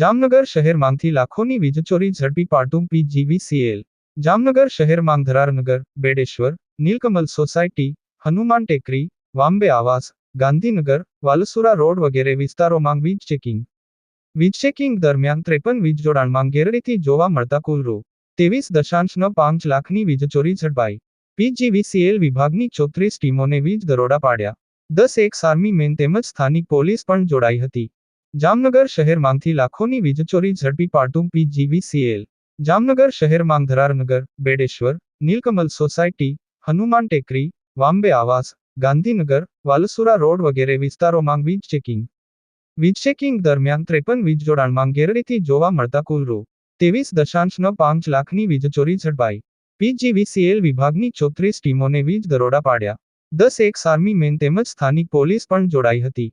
જામનગર શહેરમાંથી લાખોની વીજચોરી ઝડપી પાડતું પીજીવીસીએલ. જામનગર શહેરમાં ધરારનગર, બેડેશ્વર, નીલકમલ સોસાયટી, હનુમાન ટેકરી, વાંબે આવાસ, ગાંધીનગર, વાલસુરા રોડ વગેરે વિસ્તારોમાં વીજ ચેકિંગ. વીજ ચેકિંગ દરમિયાન ત્રેપન વીજ જોડાણમાં ગેરરીતિ જોવા મળતા કુલ રૂ. ત્રેવીસ દશાંશ પાંચ લાખની વીજચોરી ઝડપાઈ. પીજીવીસીએલ વિભાગની ચોત્રીસ ટીમોને વીજ દરોડા પાડ્યા. દસ એક આર્મી મેન તેમજ સ્થાનિક પોલીસ પણ જોડાઈ હતી. જામનગર શહેરમાંથી લાખોની વીજચોરી ઝડપી પાડતું પીજીવીસીએલ. જામનગર શહેરમાં ધરારનગર, બેડેશ્વર, નીલકમલ સોસાયટી, હનુમાન ટેકરી, વાંબે આવાસ, ગાંધીનગર, વાલસુરા રોડ વગેરે વિસ્તારોમાં વીજ ચેકિંગ. વીજ ચેકિંગ દરમિયાન ત્રેપન વીજ જોડાણમાં ગેરરીતિ જોવા મળતા કુલ રૂ. ત્રેવીસ દશાંશનો પાંચ લાખની વીજચોરી ઝડપાઈ. પીજીવીસીએલ વિભાગની ચોત્રીસ ટીમોને વીજ દરોડા પાડ્યા. દસ એક આર્મી મેન તેમજ સ્થાનિક પોલીસ પણ જોડાઈ હતી.